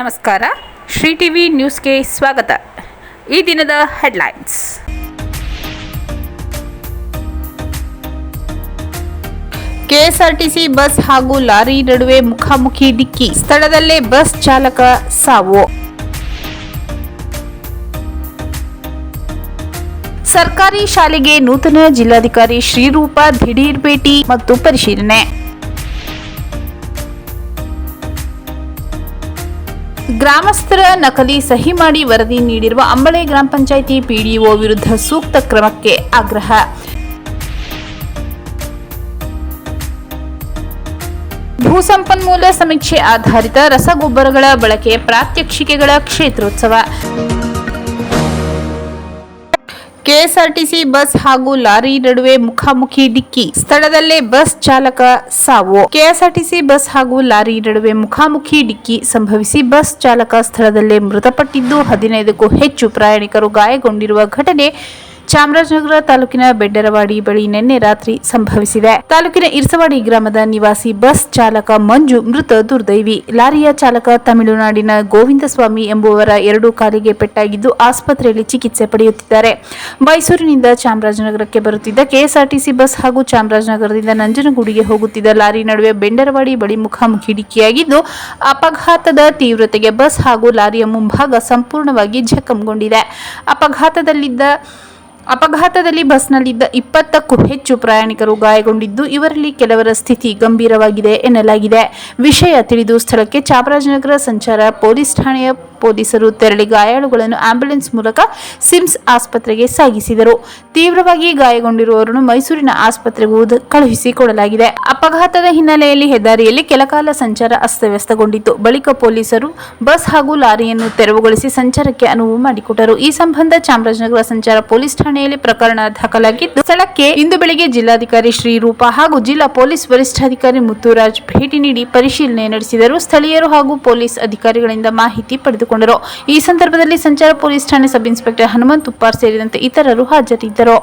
ನಮಸ್ಕಾರ. ಶ್ರೀ ಟಿವಿ ನ್ಯೂಸ್ಗೆ ಸ್ವಾಗತ. ಈ ದಿನದ ಹೆಡ್ಲೈನ್ಸ್. ಕೆಎಸ್ಆರ್ಟಿಸಿ ಬಸ್ ಹಾಗೂ ಲಾರಿ ನಡುವೆ ಮುಖಾಮುಖಿ ಡಿಕ್ಕಿ. ಸ್ಥಳದಲ್ಲೇ ಬಸ್ ಚಾಲಕ ಸಾವು. ಸರ್ಕಾರಿ ಶಾಲೆಗೆ ನೂತನ ಜಿಲ್ಲಾಧಿಕಾರಿ ಶ್ರೀರೂಪ ದಿಢೀರ್ ಭೇಟಿ ಮತ್ತು ಪರಿಶೀಲನೆ. ಗ್ರಾಮಸ್ಥರ ನಕಲಿ ಸಹಿ ಮಾಡಿ ವರದಿ ನೀಡಿರುವ ಅಂಬಳೆ ಗ್ರಾಮ ಪಂಚಾಯಿತಿ ಪಿಡಿಒ ವಿರುದ್ಧ ಸೂಕ್ತ ಕ್ರಮಕ್ಕೆ ಆಗ್ರಹ. ಭೂಸಂಪನ್ಮೂಲ ಸಮೀಕ್ಷೆ ಆಧಾರಿತ ರಸಗೊಬ್ಬರಗಳ ಬಳಕೆ ಪ್ರಾತ್ಯಕ್ಷಿಕೆಗಳ ಕ್ಷೇತ್ರೋತ್ಸವ. ಕೆಎಸ್ಆರ್ಟಿಸಿ ಬಸ್ ಹಾಗೂ ಲಾರಿ ನಡುವೆ ಮುಖಾಮುಖಿ ಡಿಕ್ಕಿ. ಸ್ಥಳದಲ್ಲೇ ಬಸ್ ಚಾಲಕ ಸಾವು. ಕೆಎಸ್ಆರ್ಟಿಸಿ ಬಸ್ ಹಾಗೂ ಲಾರಿ ನಡುವೆ ಮುಖಾಮುಖಿ ಡಿಕ್ಕಿ ಸಂಭವಿಸಿ ಬಸ್ ಚಾಲಕ ಸ್ಥಳದಲ್ಲೇ ಮೃತಪಟ್ಟಿದ್ದು ಹದಿನೈದಕ್ಕೂ ಹೆಚ್ಚು ಪ್ರಯಾಣಿಕರು ಗಾಯಗೊಂಡಿರುವ ಘಟನೆ ಚಾಮರಾಜನಗರ ತಾಲೂಕಿನ ಬೆಡ್ಡರವಾಡಿ ಬಳಿ ನಿನ್ನೆ ರಾತ್ರಿ ಸಂಭವಿಸಿದೆ. ತಾಲೂಕಿನ ಇರ್ಸವಾಡಿ ಗ್ರಾಮದ ನಿವಾಸಿ ಬಸ್ ಚಾಲಕ ಮಂಜು ಮೃತ ದುರ್ದೈವಿ. ಲಾರಿಯ ಚಾಲಕ ತಮಿಳುನಾಡಿನ ಗೋವಿಂದಸ್ವಾಮಿ ಎಂಬುವರ ಎರಡು ಕಾಲಿಗೆ ಪೆಟ್ಟಾಗಿದ್ದು ಆಸ್ಪತ್ರೆಯಲ್ಲಿ ಚಿಕಿತ್ಸೆ ಪಡೆಯುತ್ತಿದ್ದಾರೆ. ಮೈಸೂರಿನಿಂದ ಚಾಮರಾಜನಗರಕ್ಕೆ ಬರುತ್ತಿದ್ದ ಕೆಎಸ್ಆರ್ಟಿಸಿ ಬಸ್ ಹಾಗೂ ಚಾಮರಾಜನಗರದಿಂದ ನಂಜನಗೂಡಿಗೆ ಹೋಗುತ್ತಿದ್ದ ಲಾರಿ ನಡುವೆ ಬೆಂಡರವಾಡಿ ಬಳಿ ಮುಖಾಮುಖಿ ಡಿಕ್ಕಿಯಾಗಿದ್ದು ಅಪಘಾತದ ತೀವ್ರತೆಗೆ ಬಸ್ ಹಾಗೂ ಲಾರಿಯ ಮುಂಭಾಗ ಸಂಪೂರ್ಣವಾಗಿ ಜಖಂಗೊಂಡಿದೆ. ಅಪಘಾತದಲ್ಲಿದ್ದ ಅಪಘಾತದಲ್ಲಿ ಬಸ್ನಲ್ಲಿದ್ದ ಇಪ್ಪತ್ತಕ್ಕೂ ಹೆಚ್ಚು ಪ್ರಯಾಣಿಕರು ಗಾಯಗೊಂಡಿದ್ದು, ಇವರಲ್ಲಿ ಕೆಲವರ ಸ್ಥಿತಿ ಗಂಭೀರವಾಗಿದೆ ಎನ್ನಲಾಗಿದೆ. ವಿಷಯ ತಿಳಿದು ಸ್ಥಳಕ್ಕೆ ಚಾಮರಾಜನಗರ ಸಂಚಾರ ಪೊಲೀಸ್ ಠಾಣೆಯ ಪೊಲೀಸರು ತೆರಳಿ ಗಾಯಾಳುಗಳನ್ನು ಆಂಬ್ಯುಲೆನ್ಸ್ ಮೂಲಕ ಸಿಮ್ಸ್ ಆಸ್ಪತ್ರೆಗೆ ಸಾಗಿಸಿದರು. ತೀವ್ರವಾಗಿ ಗಾಯಗೊಂಡಿರುವವರನ್ನು ಮೈಸೂರಿನ ಆಸ್ಪತ್ರೆಗೂ ಕಳುಹಿಸಿಕೊಡಲಾಗಿದೆ. ಅಪಘಾತದ ಹಿನ್ನೆಲೆಯಲ್ಲಿ ಹೆದ್ದಾರಿಯಲ್ಲಿ ಕೆಲಕಾಲ ಸಂಚಾರ ಅಸ್ತವ್ಯಸ್ತಗೊಂಡಿತ್ತು. ಬಳಿಕ ಪೊಲೀಸರು ಬಸ್ ಹಾಗೂ ಲಾರಿಯನ್ನು ತೆರವುಗೊಳಿಸಿ ಸಂಚಾರಕ್ಕೆ ಅನುವು ಮಾಡಿಕೊಟ್ಟರು. ಈ ಸಂಬಂಧ ಚಾಮರಾಜನಗರ ಸಂಚಾರ ಪೊಲೀಸ್ ಠಾಣೆಯಲ್ಲಿ ಪ್ರಕರಣ ದಾಖಲಾಗಿದ್ದು, ಸ್ಥಳಕ್ಕೆ ಇಂದು ಬೆಳಿಗ್ಗೆ ಜಿಲ್ಲಾಧಿಕಾರಿ ಶ್ರೀರೂಪ ಹಾಗೂ ಜಿಲ್ಲಾ ಪೊಲೀಸ್ ವರಿಷ್ಠಾಧಿಕಾರಿ ಮುತ್ತುರಾಜ್ ಭೇಟಿ ನೀಡಿ ಪರಿಶೀಲನೆ ನಡೆಸಿದರು. ಸ್ಥಳೀಯರು ಹಾಗೂ ಪೊಲೀಸ್ ಅಧಿಕಾರಿಗಳಿಂದ ಮಾಹಿತಿ ಪಡೆದುಕೊಂಡರು. ಈ ಸಂದರ್ಭದಲ್ಲಿ ಸಂಚಾರ ಪೊಲೀಸ್ ಠಾಣೆ ಸಬ್ ಇನ್ಸ್ಪೆಕ್ಟರ್ ಹನುಮಂತ್ ಉಪ್ಪಾರ್ ಸೇರಿದಂತೆ ಇತರರು ಹಾಜರಿದ್ದರು.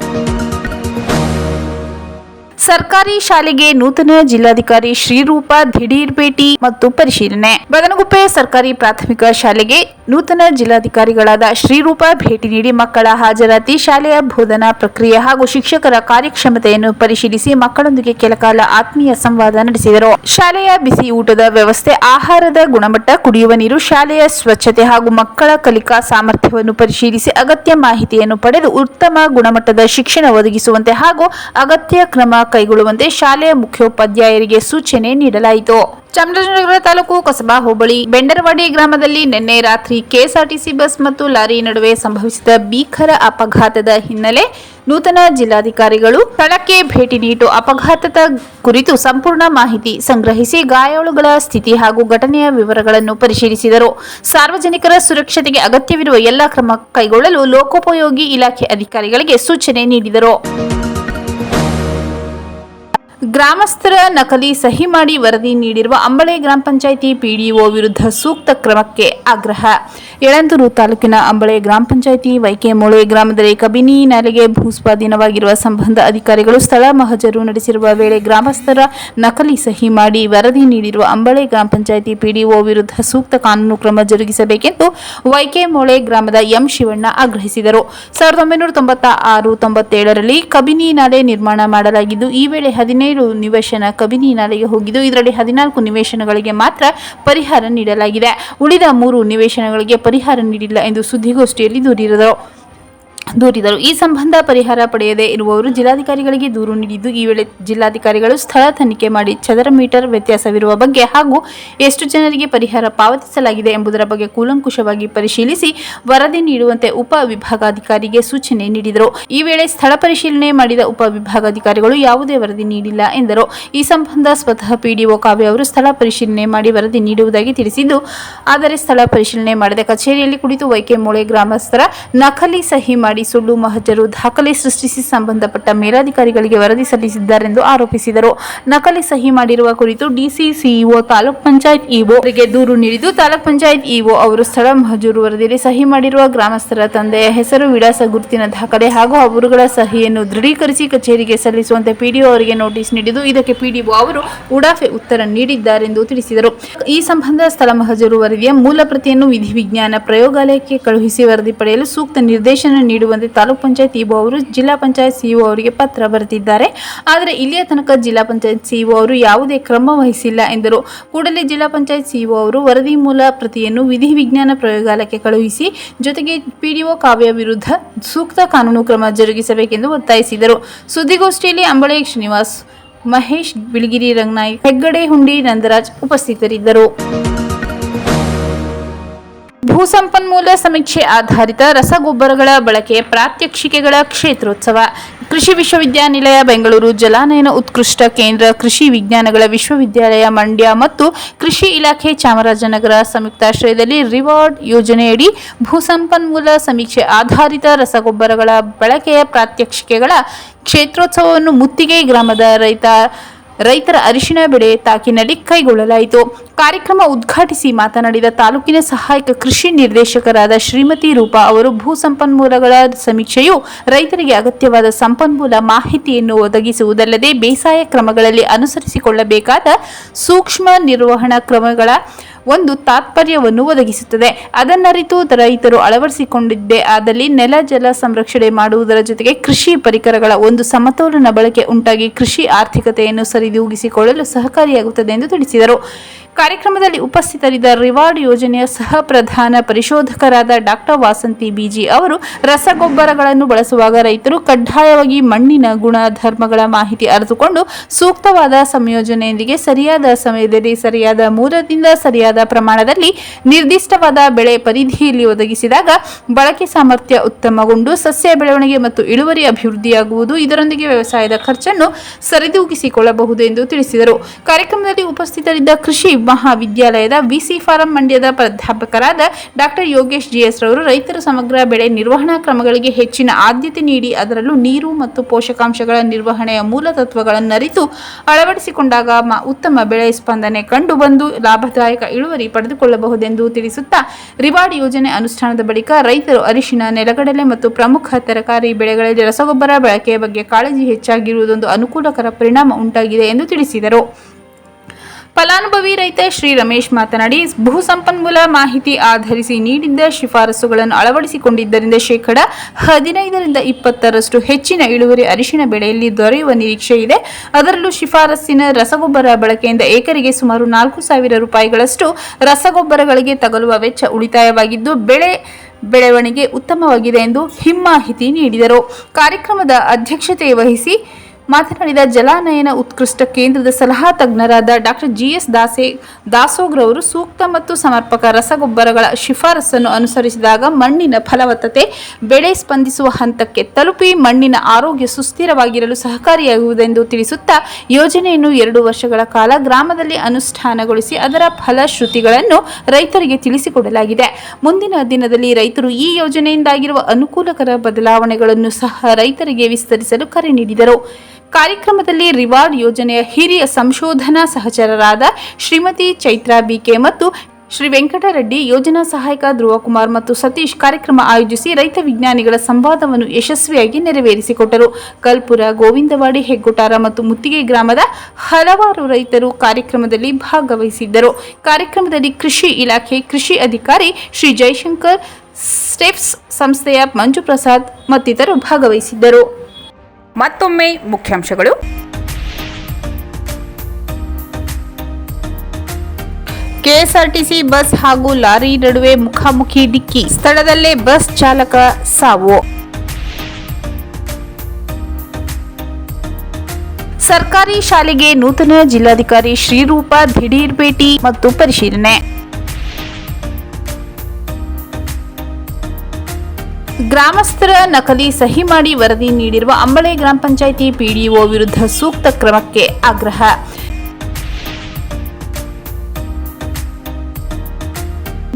ಸರ್ಕಾರಿ ಶಾಲೆಗೆ ನೂತನ ಜಿಲ್ಲಾಧಿಕಾರಿ ಶ್ರೀರೂಪ ದಿಢೀರ್ ಭೇಟಿ ಮತ್ತು ಪರಿಶೀಲನೆ. ಬದನಗುಪ್ಪೆ ಸರ್ಕಾರಿ ಪ್ರಾಥಮಿಕ ಶಾಲೆಗೆ ನೂತನ ಜಿಲ್ಲಾಧಿಕಾರಿಗಳಾದ ಶ್ರೀರೂಪ ಭೇಟಿ ನೀಡಿ ಮಕ್ಕಳ ಹಾಜರಾತಿ, ಶಾಲೆಯ ಬೋಧನಾ ಪ್ರಕ್ರಿಯೆ ಹಾಗೂ ಶಿಕ್ಷಕರ ಕಾರ್ಯಕ್ಷಮತೆಯನ್ನು ಪರಿಶೀಲಿಸಿ ಮಕ್ಕಳೊಂದಿಗೆ ಕೆಲಕಾಲ ಆತ್ಮೀಯ ಸಂವಾದ ನಡೆಸಿದರು. ಶಾಲೆಯ ಬಿಸಿ ಊಟದ ವ್ಯವಸ್ಥೆ, ಆಹಾರದ ಗುಣಮಟ್ಟ, ಕುಡಿಯುವ ನೀರು, ಶಾಲೆಯ ಸ್ವಚ್ಛತೆ ಹಾಗೂ ಮಕ್ಕಳ ಕಲಿಕಾ ಸಾಮರ್ಥ್ಯವನ್ನು ಪರಿಶೀಲಿಸಿ ಅಗತ್ಯ ಮಾಹಿತಿಯನ್ನು ಪಡೆದು ಉತ್ತಮ ಗುಣಮಟ್ಟದ ಶಿಕ್ಷಣ ಒದಗಿಸುವಂತೆ ಹಾಗೂ ಅಗತ್ಯ ಕ್ರಮ ಕೈಗೊಳ್ಳುವಂತೆ ಶಾಲೆಯ ಮುಖ್ಯೋಪಾಧ್ಯಾಯರಿಗೆ ಸೂಚನೆ ನೀಡಲಾಯಿತು. ಚಾಮರಾಜನಗರ ತಾಲೂಕು ಕಸಬಾ ಹೋಬಳಿ ಬೆಂಡರವಾಡಿ ಗ್ರಾಮದಲ್ಲಿ ನಿನ್ನೆ ರಾತ್ರಿ ಕೆಎಸ್ಆರ್ಟಿಸಿ ಬಸ್ ಮತ್ತು ಲಾರಿ ನಡುವೆ ಸಂಭವಿಸಿದ ಭೀಕರ ಅಪಘಾತದ ಹಿನ್ನೆಲೆ ನೂತನ ಜಿಲ್ಲಾಧಿಕಾರಿಗಳು ಸ್ಥಳಕ್ಕೆ ಭೇಟಿ ನೀಡಿ ಅಪಘಾತದ ಕುರಿತು ಸಂಪೂರ್ಣ ಮಾಹಿತಿ ಸಂಗ್ರಹಿಸಿ ಗಾಯಾಳುಗಳ ಸ್ಥಿತಿ ಹಾಗೂ ಘಟನೆಯ ವಿವರಗಳನ್ನು ಪರಿಶೀಲಿಸಿದರು. ಸಾರ್ವಜನಿಕರ ಸುರಕ್ಷತೆಗೆ ಅಗತ್ಯವಿರುವ ಎಲ್ಲ ಕ್ರಮ ಕೈಗೊಳ್ಳಲು ಲೋಕೋಪಯೋಗಿ ಇಲಾಖೆ ಅಧಿಕಾರಿಗಳಿಗೆ ಸೂಚನೆ ನೀಡಿದರು. ಗ್ರಾಮಸ್ಥರ ನಕಲಿ ಸಹಿ ಮಾಡಿ ವರದಿ ನೀಡಿರುವ ಅಂಬಳೆ ಗ್ರಾಮ ಪಂಚಾಯಿತಿ ಪಿಡಿಒ ವಿರುದ್ಧ ಸೂಕ್ತ ಕ್ರಮಕ್ಕೆ ಆಗ್ರಹ. ಯಳಂದೂರು ತಾಲೂಕಿನ ಅಂಬಳೆ ಗ್ರಾಮ ಪಂಚಾಯಿತಿ ವೈಕೆಮೂಳೆ ಗ್ರಾಮದಲ್ಲಿ ಕಬಿನಿ ನಾಲೆಗೆ ಭೂಸ್ವಾಧೀನವಾಗಿರುವ ಸಂಬಂಧ ಅಧಿಕಾರಿಗಳು ಸ್ಥಳ ಮಹಜರು ನಡೆಸಿರುವ ವೇಳೆ ಗ್ರಾಮಸ್ಥರ ನಕಲಿ ಸಹಿ ಮಾಡಿ ವರದಿ ನೀಡಿರುವ ಅಂಬಳೆ ಗ್ರಾಮ ಪಂಚಾಯಿತಿ ಪಿಡಿಒ ವಿರುದ್ಧ ಸೂಕ್ತ ಕಾನೂನು ಕ್ರಮ ಜರುಗಿಸಬೇಕೆಂದು ವೈಕೆಮೂಳೆ ಗ್ರಾಮದ ಎಂ ಶಿವಣ್ಣ ಆಗ್ರಹಿಸಿದರು. ಸಾವಿರದ ಒಂಬೈನೂರ ತೊಂಬತ್ತ ಆರು ತೊಂಬತ್ತೇಳರಲ್ಲಿ ಕಬಿನಿ ನಾಲೆ ನಿರ್ಮಾಣ ಮಾಡಲಾಗಿದ್ದು, ಈ ವೇಳೆ ಹದಿನೈದು ನಿವೇಶನ ಕಬಿನಿ ನಾಲೆಗೆ ಹೋಗಿದ್ದು. ಇದರಲ್ಲಿ ಹದಿನಾಲ್ಕು ನಿವೇಶನಗಳಿಗೆ ಮಾತ್ರ ಪರಿಹಾರ ನೀಡಲಾಗಿದೆ. ಉಳಿದ ಮೂರು ನಿವೇಶನಗಳಿಗೆ ಪರಿಹಾರ ನೀಡಿಲ್ಲ ಎಂದು ಸುದ್ದಿಗೋಷ್ಠಿಯಲ್ಲಿ ದೂರಿದರು. ದೂರಿದರು. ಈ ಸಂಬಂಧ ಪರಿಹಾರ ಪಡೆಯದೇ ಇರುವವರು ಜಿಲ್ಲಾಧಿಕಾರಿಗಳಿಗೆ ದೂರು ನೀಡಿದ್ದು, ಈ ವೇಳೆ ಜಿಲ್ಲಾಧಿಕಾರಿಗಳು ಸ್ಥಳ ತನಿಖೆ ಮಾಡಿ ಚದರ ಮೀಟರ್ ವ್ಯತ್ಯಾಸವಿರುವ ಬಗ್ಗೆ ಹಾಗೂ ಎಷ್ಟು ಜನರಿಗೆ ಪರಿಹಾರ ಪಾವತಿಸಲಾಗಿದೆ ಎಂಬುದರ ಬಗ್ಗೆ ಕೂಲಂಕುಷವಾಗಿ ಪರಿಶೀಲಿಸಿ ವರದಿ ನೀಡುವಂತೆ ಉಪ ವಿಭಾಗಾಧಿಕಾರಿಗೆ ಸೂಚನೆ ನೀಡಿದರು. ಈ ವೇಳೆ ಸ್ಥಳ ಪರಿಶೀಲನೆ ಮಾಡಿದ ಉಪ ವಿಭಾಗಾಧಿಕಾರಿಗಳು ಯಾವುದೇ ವರದಿ ನೀಡಿಲ್ಲ ಎಂದರು. ಈ ಸಂಬಂಧ ಸ್ವತಃ ಪಿಡಿಒ ಕಾವ್ಯ ಅವರು ಸ್ಥಳ ಪರಿಶೀಲನೆ ಮಾಡಿ ವರದಿ ನೀಡುವುದಾಗಿ ತಿಳಿಸಿದ್ದು, ಆದರೆ ಸ್ಥಳ ಪರಿಶೀಲನೆ ಮಾಡಿದ ಕಚೇರಿಯಲ್ಲಿ ಕುಳಿತು ವೈಕೆಮೂಳೆ ಗ್ರಾಮಸ್ಥರ ನಕಲಿ ಸಹಿ ಮಾಡಿ ಮಾಡಿ ಸುಳ್ಳು, ಮಹಜರು ದಾಖಲೆ ಸೃಷ್ಟಿಸಿ ಸಂಬಂಧಪಟ್ಟ ಮೇಲಾಧಿಕಾರಿಗಳಿಗೆ ವರದಿ ಸಲ್ಲಿಸಿದ್ದಾರೆಂದು ಆರೋಪಿಸಿದರು. ನಕಲಿ ಸಹಿ ಮಾಡಿರುವ ಕುರಿತು DC CEO taluk panchayat EO ಅವರಿಗೆ ದೂರು ನೀಡಿದ್ದು, ತಾಲೂಕ್ ಪಂಚಾಯತ್ ಇಒ ಅವರು ಸ್ಥಳ ಮಹಜೂರು ವರದಿಯಲ್ಲಿ ಸಹಿ ಮಾಡಿರುವ ಗ್ರಾಮಸ್ಥರ ತಂದೆಯ ಹೆಸರು, ವಿಳಾಸ, ಗುರುತಿನ ದಾಖಲೆ ಹಾಗೂ ಅವರುಗಳ ಸಹಿಯನ್ನು ದೃಢೀಕರಿಸಿ ಕಚೇರಿಗೆ ಸಲ್ಲಿಸುವಂತೆ ಪಿಡಿಒ ಅವರಿಗೆ ನೋಟಿಸ್ ನೀಡಿದ್ದು, ಇದಕ್ಕೆ ಪಿಡಿಒ ಅವರು ಉಡಾಫೆ ಉತ್ತರ ನೀಡಿದ್ದಾರೆಂದು ತಿಳಿಸಿದರು. ಈ ಸಂಬಂಧ ಸ್ಥಳ ಮಹಜೂರು ವರದಿಯ ಮೂಲ ಪ್ರತಿಯನ್ನು ವಿಧಿವಿಜ್ಞಾನ ಪ್ರಯೋಗಾಲಯಕ್ಕೆ ಕಳುಹಿಸಿ ವರದಿ ಪಡೆಯಲು ಸೂಕ್ತ ನಿರ್ದೇಶನ ನೀಡುವಂತೆ ತಾಲೂಕ್ ಪಂಚಾಯತ್ ಇಒ ಅವರು, ಜಿಲ್ಲಾ ಪಂಚಾಯತ್ ಸಿಇಒ ಅವರಿಗೆ ಪತ್ರ ಬರೆದಿದ್ದಾರೆ. ಆದರೆ ಇಲ್ಲಿಯ ತನಕ ಜಿಲ್ಲಾ ಪಂಚಾಯತ್ ಸಿಇಒ ಅವರು ಯಾವುದೇ ಕ್ರಮ ವಹಿಸಿಲ್ಲ ಎಂದರು. ಕೂಡಲೇ ಜಿಲ್ಲಾ ಪಂಚಾಯತ್ ಸಿಇಒ ಅವರು ವರದಿ ಮೂಲ ಪ್ರತಿಯನ್ನು ವಿಧಿ ವಿಜ್ಞಾನ ಪ್ರಯೋಗಾಲಯಕ್ಕೆ ಕಳುಹಿಸಿ, ಜೊತೆಗೆ ಪಿಡಿಒ ಕಾವ್ಯ ವಿರುದ್ಧ ಸೂಕ್ತ ಕಾನೂನು ಕ್ರಮ ಜರುಗಿಸಬೇಕೆಂದು ಒತ್ತಾಯಿಸಿದರು. ಸುದ್ದಿಗೋಷ್ಠಿಯಲ್ಲಿ ಅಂಬಳೆ ಶ್ರೀನಿವಾಸ್, ಮಹೇಶ್, ಬಿಳಿಗಿರಿ ರಂಗನಾಯ್ ಹೆಗ್ಗಡೆ, ಹುಂಡಿ, ನಂದರಾಜ್ ಉಪಸ್ಥಿತರಿದ್ದರು. ಭೂಸಂಪನ್ಮೂಲ ಸಮೀಕ್ಷೆ ಆಧಾರಿತ ರಸಗೊಬ್ಬರಗಳ ಬಳಕೆ, ಪ್ರಾತ್ಯಕ್ಷಿಕೆಗಳ ಕ್ಷೇತ್ರೋತ್ಸವ, ಕೃಷಿ ವಿಶ್ವವಿದ್ಯಾನಿಲಯ, ಬೆಂಗಳೂರು ಜಲಾನಯನ ಉತ್ಕೃಷ್ಟ ಕೇಂದ್ರ, ಕೃಷಿ ವಿಜ್ಞಾನಗಳ ವಿಶ್ವವಿದ್ಯಾಲಯ, ಮಂಡ್ಯ ಮತ್ತು ಕೃಷಿ ಇಲಾಖೆ ಚಾಮರಾಜನಗರ ಸಂಯುಕ್ತಾಶ್ರಯದಲ್ಲಿ ರಿವಾರ್ಡ್ ಯೋಜನೆಯಡಿ ಭೂಸಂಪನ್ಮೂಲ ಸಮೀಕ್ಷೆ ಆಧಾರಿತ ರಸಗೊಬ್ಬರಗಳ ಬಳಕೆಯ ಪ್ರಾತ್ಯಕ್ಷಿಕೆಗಳ ಕ್ಷೇತ್ರೋತ್ಸವವನ್ನು ಮುತ್ತಿಗೆ ಗ್ರಾಮದ ರೈತ ರೈತರ ಅರಿಶಿಣ ಬೆಳೆ ತಾಕಿನಲ್ಲಿ ಕೈಗೊಳ್ಳಲಾಯಿತು. ಕಾರ್ಯಕ್ರಮ ಉದ್ಘಾಟಿಸಿ ಮಾತನಾಡಿದ ತಾಲೂಕಿನ ಸಹಾಯಕ ಕೃಷಿ ನಿರ್ದೇಶಕರಾದ ಶ್ರೀಮತಿ ರೂಪಾ ಅವರು ಭೂ ಸಂಪನ್ಮೂಲಗಳ ಸಮೀಕ್ಷೆಯು ರೈತರಿಗೆ ಅಗತ್ಯವಾದ ಸಂಪನ್ಮೂಲ ಮಾಹಿತಿಯನ್ನು ಒದಗಿಸುವುದಲ್ಲದೆ ಬೇಸಾಯ ಕ್ರಮಗಳಲ್ಲಿ ಅನುಸರಿಸಿಕೊಳ್ಳಬೇಕಾದ ಸೂಕ್ಷ್ಮ ನಿರ್ವಹಣಾ ಕ್ರಮಗಳ ಒಂದು ತಾತ್ಪರ್ಯವನ್ನು ಒದಗಿಸುತ್ತದೆ. ಅದನ್ನರಿತು ರೈತರು ಅಳವಡಿಸಿಕೊಂಡಿದ್ದೇ ಆದಲ್ಲಿ ನೆಲ ಜಲ ಸಂರಕ್ಷಣೆ ಮಾಡುವುದರ ಜೊತೆಗೆ ಕೃಷಿ ಪರಿಕರಗಳ ಒಂದು ಸಮತೋಲನ ಬಳಕೆ ಉಂಟಾಗಿ ಕೃಷಿ ಆರ್ಥಿಕತೆಯನ್ನು ಸರಿದೂಗಿಸಿಕೊಳ್ಳಲು ಸಹಕಾರಿಯಾಗುತ್ತದೆ ಎಂದು ತಿಳಿಸಿದರು. ಕಾರ್ಯಕ್ರಮದಲ್ಲಿ ಉಪಸ್ಥಿತರಿದ್ದ ರಿವಾರ್ಡ್ ಯೋಜನೆಯ ಸಹ ಪ್ರಧಾನ ಪರಿಶೋಧಕರಾದ ಡಾಕ್ಟರ್ ವಾಸಂತಿ ಬಿಜಿ ಅವರು ರಸಗೊಬ್ಬರಗಳನ್ನು ಬಳಸುವಾಗ ರೈತರು ಕಡ್ಡಾಯವಾಗಿ ಮಣ್ಣಿನ ಗುಣಧರ್ಮಗಳ ಮಾಹಿತಿ ಅರಿತುಕೊಂಡು ಸೂಕ್ತವಾದ ಸಂಯೋಜನೆಯೊಂದಿಗೆ ಸರಿಯಾದ ಸಮಯದಲ್ಲಿ ಸರಿಯಾದ ಮೂಲದಿಂದ ಸರಿಯಾದ ಪ್ರಮಾಣದಲ್ಲಿ ನಿರ್ದಿಷ್ಟವಾದ ಬೆಳೆ ಪರಿಧಿಯಲ್ಲಿ ಒದಗಿಸಿದಾಗ ಬಳಕೆ ಸಾಮರ್ಥ್ಯ ಉತ್ತಮಗೊಂಡು ಸಸ್ಯ ಬೆಳವಣಿಗೆ ಮತ್ತು ಇಳುವರಿ ಅಭಿವೃದ್ಧಿಯಾಗುವುದು ಇದರೊಂದಿಗೆ ವ್ಯವಸಾಯದ ಖರ್ಚನ್ನು ಸರಿದೂಗಿಸಿಕೊಳ್ಳಬಹುದು ಎಂದು ತಿಳಿಸಿದರು. ಕಾರ್ಯಕ್ರಮದಲ್ಲಿ ಉಪಸ್ಥಿತರಿದ್ದ ಕೃಷಿ ಮಹಾವಿದ್ಯಾಲಯದ ವಿಸಿ ಫಾರಂ ಮಂಡ್ಯದ ಪ್ರಾಧ್ಯಾಪಕರಾದ ಡಾಕ್ಟರ್ ಯೋಗೇಶ್ ಜಿಎಸ್ ರವರು ರೈತರು ಸಮಗ್ರ ಬೆಳೆ ನಿರ್ವಹಣಾ ಕ್ರಮಗಳಿಗೆ ಹೆಚ್ಚಿನ ಆದ್ಯತೆ ನೀಡಿ ಅದರಲ್ಲೂ ನೀರು ಮತ್ತು ಪೋಷಕಾಂಶಗಳ ನಿರ್ವಹಣೆಯ ಮೂಲ ತತ್ವಗಳನ್ನರಿತು ಅಳವಡಿಸಿಕೊಂಡಾಗ ಉತ್ತಮ ಬೆಳೆ ಸ್ಪಂದನೆ ಕಂಡುಬಂದು ಲಾಭದಾಯಕ ಇಳುವರಿ ಪಡೆದುಕೊಳ್ಳಬಹುದೆಂದು ತಿಳಿಸುತ್ತಾ, ರಿವಾರ್ಡ್ ಯೋಜನೆ ಅನುಷ್ಠಾನದ ಬಳಿಕ ರೈತರು ಅರಿಶಿನ ನೆಲಗಡಲೆ ಮತ್ತು ಪ್ರಮುಖ ತರಕಾರಿ ಬೆಳೆಗಳಲ್ಲಿ ರಸಗೊಬ್ಬರ ಬಳಕೆಯ ಬಗ್ಗೆ ಕಾಳಜಿ ಹೆಚ್ಚಾಗಿರುವುದೊಂದು ಅನುಕೂಲಕರ ಪರಿಣಾಮ ಉಂಟಾಗಿದೆ ಎಂದು ತಿಳಿಸಿದರು. ಫಲಾನುಭವಿ ರೈತ ಶ್ರೀ ರಮೇಶ್ ಮಾತನಾಡಿ, ಭೂ ಸಂಪನ್ಮೂಲ ಮಾಹಿತಿ ಆಧರಿಸಿ ನೀಡಿದ್ದ ಶಿಫಾರಸುಗಳನ್ನು ಅಳವಡಿಸಿಕೊಂಡಿದ್ದರಿಂದ ಶೇಕಡ ಹದಿನೈದರಿಂದ ಇಪ್ಪತ್ತರಷ್ಟು ಹೆಚ್ಚಿನ ಇಳುವರಿ ಅರಿಶಿನ ಬೆಳೆಯಲ್ಲಿ ದೊರೆಯುವ ನಿರೀಕ್ಷೆ ಇದೆ. ಅದರಲ್ಲೂ ಶಿಫಾರಸ್ಸಿನ ರಸಗೊಬ್ಬರ ಬಳಕೆಯಿಂದ ಏಕರಿಗೆ ಸುಮಾರು ನಾಲ್ಕು ಸಾವಿರ ರೂಪಾಯಿಗಳಷ್ಟು ರಸಗೊಬ್ಬರಗಳಿಗೆ ತಗಲುವ ವೆಚ್ಚ ಉಳಿತಾಯವಾಗಿದ್ದು, ಬೆಳೆ ಬೆಳವಣಿಗೆ ಉತ್ತಮವಾಗಿದೆ ಎಂದು ಹಿಮ್ಮಾಹಿತಿ ನೀಡಿದರು. ಕಾರ್ಯಕ್ರಮದ ಅಧ್ಯಕ್ಷತೆ ವಹಿಸಿ ಮಾತನಾಡಿದ ಜಲಾನಯನ ಉತ್ಕೃಷ್ಟ ಕೇಂದ್ರದ ಸಲಹಾ ತಜ್ಞರಾದ ಡಾಕ್ಟರ್ ಜಿಎಸ್ ದಾಸೆ, ದಾಸೋಗ್ರವರು ಸೂಕ್ತ ಮತ್ತು ಸಮರ್ಪಕ ರಸಗೊಬ್ಬರಗಳ ಶಿಫಾರಸನ್ನು ಅನುಸರಿಸಿದಾಗ ಮಣ್ಣಿನ ಫಲವತ್ತತೆ, ಬೆಳೆ ಸ್ಪಂದಿಸುವ ಹಂತಕ್ಕೆ ತಲುಪಿ ಮಣ್ಣಿನ ಆರೋಗ್ಯ ಸುಸ್ಥಿರವಾಗಿರಲು ಸಹಕಾರಿಯಾಗುವುದೆಂದು ತಿಳಿಸುತ್ತಾ ಯೋಜನೆಯನ್ನು ಎರಡು ವರ್ಷಗಳ ಕಾಲ ಗ್ರಾಮದಲ್ಲಿ ಅನುಷ್ಠಾನಗೊಳಿಸಿ ಅದರ ಫಲಶ್ರುತಿಗಳನ್ನು ರೈತರಿಗೆ ತಿಳಿಸಿಕೊಡಲಾಗಿದೆ. ಮುಂದಿನ ದಿನದಲ್ಲಿ ರೈತರು ಈ ಯೋಜನೆಯಿಂದಾಗಿರುವ ಅನುಕೂಲಕರ ಬದಲಾವಣೆಗಳನ್ನು ಸಹ ರೈತರಿಗೆ ವಿಸ್ತರಿಸಲು ಕರೆ ನೀಡಿದರು. ಕಾರ್ಯಕ್ರಮದಲ್ಲಿ ರಿವಾರ್ಡ್ ಯೋಜನೆಯ ಹಿರಿಯ ಸಂಶೋಧನಾ ಸಹಚರರಾದ ಶ್ರೀಮತಿ ಚೈತ್ರಾ ಬಿಕೆ ಮತ್ತು ಶ್ರೀ ವೆಂಕಟರೆಡ್ಡಿ ಯೋಜನಾ ಸಹಾಯಕ ಧ್ರುವಕುಮಾರ್ ಮತ್ತು ಸತೀಶ್ ಕಾರ್ಯಕ್ರಮ ಆಯೋಜಿಸಿ ರೈತ ವಿಜ್ಞಾನಿಗಳ ಸಂವಾದವನ್ನು ಯಶಸ್ವಿಯಾಗಿ ನೆರವೇರಿಸಿಕೊಟ್ಟರು. ಕಲ್ಪುರ, ಗೋವಿಂದವಾಡಿ ಹೆಗ್ಗೊಟಾರ ಮತ್ತು ಮುತ್ತಿಗೆ ಗ್ರಾಮದ ಹಲವಾರು ರೈತರು ಕಾರ್ಯಕ್ರಮದಲ್ಲಿ ಭಾಗವಹಿಸಿದ್ದರು. ಕಾರ್ಯಕ್ರಮದಲ್ಲಿ ಕೃಷಿ ಇಲಾಖೆ ಕೃಷಿ ಅಧಿಕಾರಿ ಶ್ರೀ ಜಯಶಂಕರ್ ಸ್ಟೆಪ್ಸ್ ಸಂಸ್ಥೆಯ ಮಂಜು ಪ್ರಸಾದ್ ಮತ್ತಿತರರು ಭಾಗವಹಿಸಿದ್ದರು. ಮತ್ತೊಮ್ಮೆ ಮುಖ್ಯಾಂಶಗಳು. ಕೆಎಸ್ಆರ್ಟಿಸಿ ಬಸ್ ಹಾಗೂ ಲಾರಿ ನಡುವೆ ಮುಖಾಮುಖಿ ಡಿಕ್ಕಿ, ಸ್ಥಳದಲ್ಲೇ ಬಸ್ ಚಾಲಕ ಸಾವು. ಸರ್ಕಾರಿ ಶಾಲೆಗೆ ನೂತನ ಜಿಲ್ಲಾಧಿಕಾರಿ ಶ್ರೀರೂಪ ದಿಢೀರ್ ಭೇಟಿ ಮತ್ತು ಪರಿಶೀಲನೆ. ಗ್ರಾಮಸ್ಥರ ನಕಲಿ ಸಹಿ ಮಾಡಿ ವರದಿ ನೀಡಿರುವ ಅಂಬಳೆ ಗ್ರಾಮ ಪಂಚಾಯಿತಿ ಪಿಡಿಒ ವಿರುದ್ಧ ಸೂಕ್ತ ಕ್ರಮಕ್ಕೆ ಆಗ್ರಹ.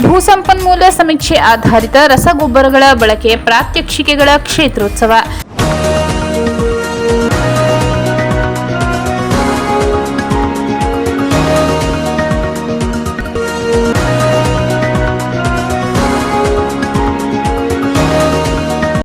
ಭೂಸಂಪನ್ಮೂಲ ಸಮೀಕ್ಷೆ ಆಧಾರಿತ ರಸಗೊಬ್ಬರಗಳ ಬಳಕೆ ಪ್ರಾತ್ಯಕ್ಷಿಕೆಗಳ ಕ್ಷೇತ್ರೋತ್ಸವ.